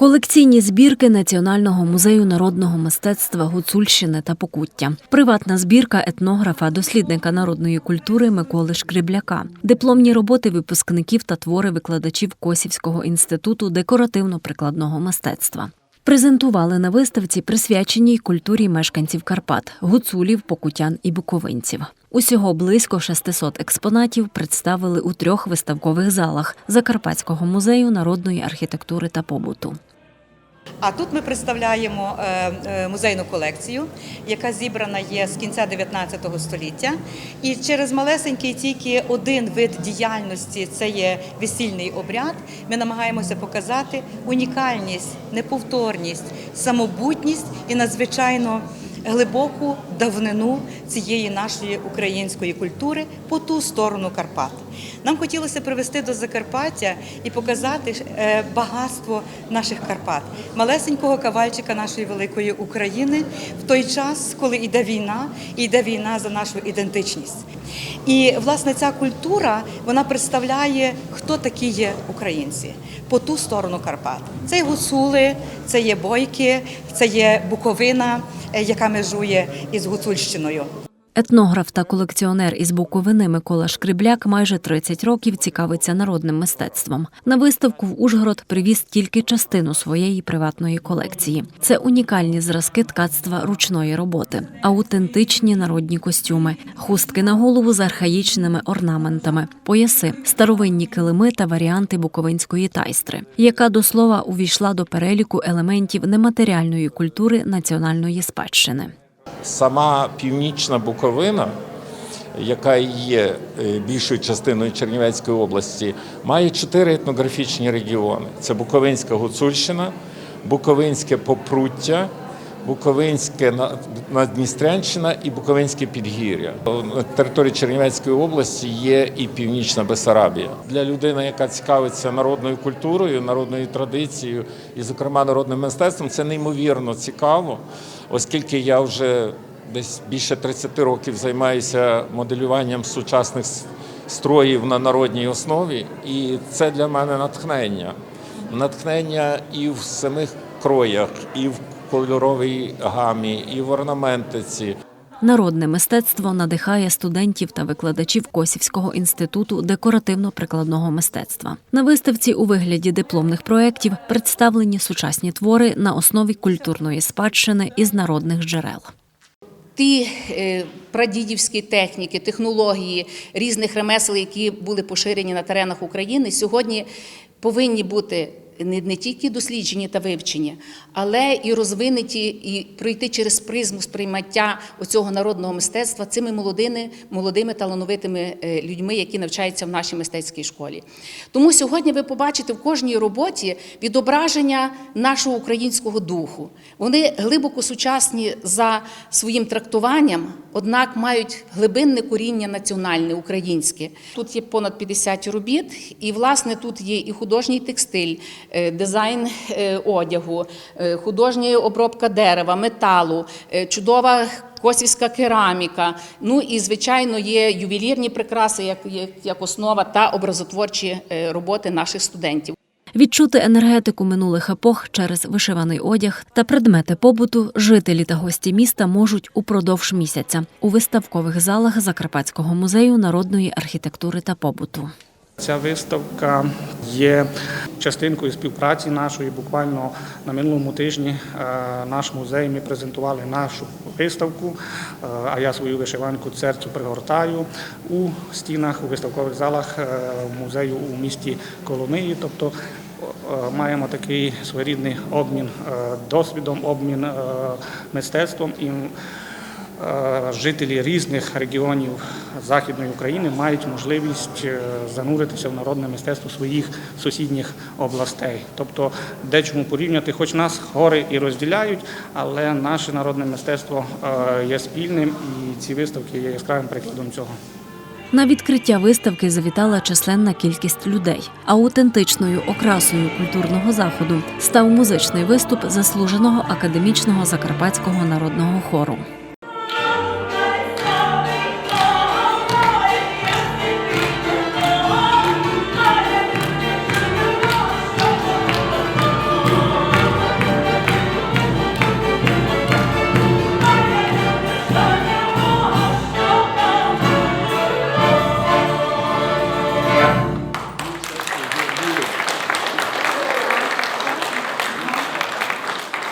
Колекційні збірки Національного музею народного мистецтва Гуцульщини та Покуття, приватна збірка етнографа, дослідника народної культури Миколи Шкрібляка, дипломні роботи випускників та твори викладачів Косівського інституту декоративно-прикладного мистецтва. Презентували на виставці, присвяченій культурі мешканців Карпат, гуцулів, покутян і буковинців. Усього близько 600 експонатів представили у трьох виставкових залах Закарпатського музею народної архітектури та побуту. А тут ми представляємо е, е, музейну колекцію, яка зібрана є з кінця 19 століття. І через малесенький тільки один вид діяльності це є весільний обряд. Ми намагаємося показати унікальність, неповторність, самобутність і надзвичайно глибоку давнину цієї нашої української культури по ту сторону Карпат. Нам хотілося привести до Закарпаття і показати е, багатство наших Карпат, малесенького кавальчика нашої великої України в той час, коли йде війна, і йде війна за нашу ідентичність. І власне ця культура вона представляє, хто такі є українці по ту сторону Карпат. Це є гуцули, це є бойки, це є Буковина, е, яка межує із Гуцульщиною. Етнограф та колекціонер із Буковини Микола Шкрібляк майже 30 років цікавиться народним мистецтвом. На виставку в Ужгород привіз тільки частину своєї приватної колекції. Це унікальні зразки ткацтва ручної роботи, аутентичні народні костюми, хустки на голову з архаїчними орнаментами, пояси, старовинні килими та варіанти буковинської тайстри, яка до слова увійшла до переліку елементів нематеріальної культури національної спадщини. Сама північна Буковина, яка є е, більшою частиною Чернівецької області, має чотири етнографічні регіони: це Буковинська Гуцульщина, Буковинське Попруття, Буковинське Надністрянщина і Буковинське Підгір'я. На території Чернівецької області є і Північна Бесарабія. Для людини, яка цікавиться народною культурою, народною традицією і, зокрема, народним мистецтвом, це неймовірно цікаво, оскільки я вже десь більше 30 років займаюся моделюванням сучасних строїв на народній основі, і це для мене натхнення. Натхнення і в самих кроях, і в кольоровій гамі, і в орнаментиці. Народне мистецтво надихає студентів та викладачів Косівського інституту декоративно-прикладного мистецтва. На виставці у вигляді дипломних проєктів представлені сучасні твори на основі культурної спадщини із народних джерел. ті е, прадідівські техніки, технології різних ремесел, які були поширені на теренах України, сьогодні повинні бути не, не тільки досліджені та вивчені, але і розвинуті, і пройти через призму сприймаття оцього народного мистецтва цими молодими, молодими талановитими е, людьми, які навчаються в нашій мистецькій школі. Тому сьогодні ви побачите в кожній роботі відображення нашого українського духу. Вони глибоко сучасні за своїм трактуванням, однак мають глибинне коріння національне українське. Тут є понад 50 робіт, і власне тут є і художній текстиль, дизайн е, одягу, е, художня обробка дерева, металу, е, чудова. Косівська кераміка, ну і звичайно є ювелірні прикраси як, як, як основа та образотворчі е, роботи наших студентів. Відчути енергетику минулих епох через вишиваний одяг та предмети побуту жителі та гості міста можуть упродовж місяця у виставкових залах Закарпатського музею народної архітектури та побуту. Ця виставка є частинкою співпраці нашої. Буквально на минулому тижні е, наш музей ми презентували нашу виставку, е, а я свою вишиванку церцю пригортаю у стінах у виставкових залах е, музею у місті Коломиї. Тобто маємо такий своєрідний обмін досвідом, обмін мистецтвом і жителі різних регіонів Західної України мають можливість е, зануритися в народне мистецтво своїх сусідніх областей. Тобто, дечому порівняти, хоч нас гори і розділяють, але наше народне мистецтво е, є спільним, і ці виставки є яскравим прикладом цього. На відкриття виставки завітала численна кількість людей. Аутентичною окрасою культурного заходу став музичний виступ заслуженого академічного закарпатського народного хору.